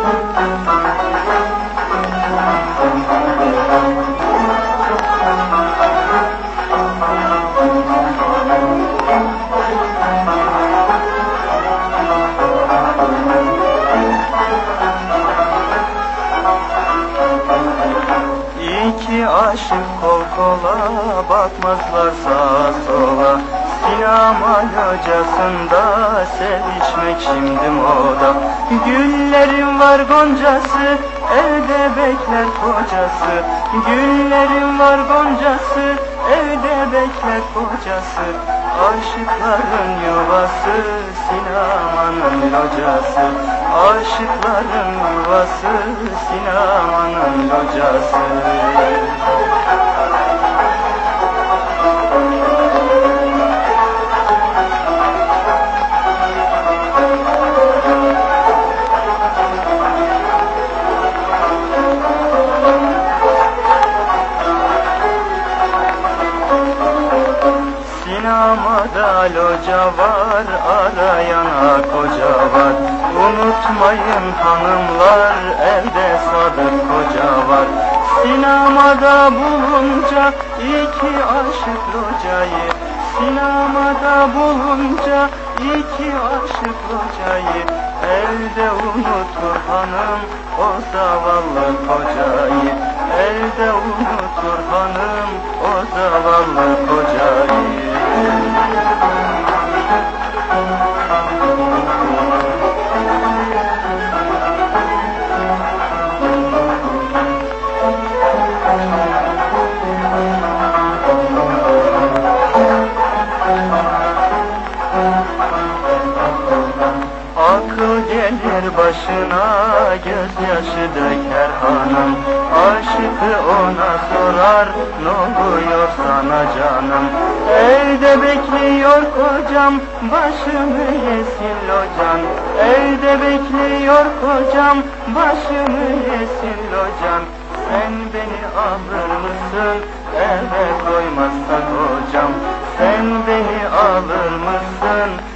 İki aşık kol kola bakmazlar sağa sola Sinema locasında sevişmek şimdi moda. Güllerin var goncası evde bekler kocası. Güllerin var goncası evde bekler kocası. Aşıkların yuvası sinemanın locası. Aşıkların yuvası sinemanın locası Sinemada loca var, arayana koca var. Unutmayın hanımlar, evde sadık koca var. Sinemada bulunca iki aşık locayı, sinemada bulunca iki aşık locayı, evde unutur hanım o zavallı kocayı, evde unutur hanım o zavallı Akıl gelir başına gözyaşı döker hanım Aşıkı ona sorar ne oluyor sana canım? Evde bekliyor kocam başımı yesin locan. Evde bekliyor kocam başımı yesin locan. Sen beni alır mısın eve koymazsa kocam Sen beni alır mısın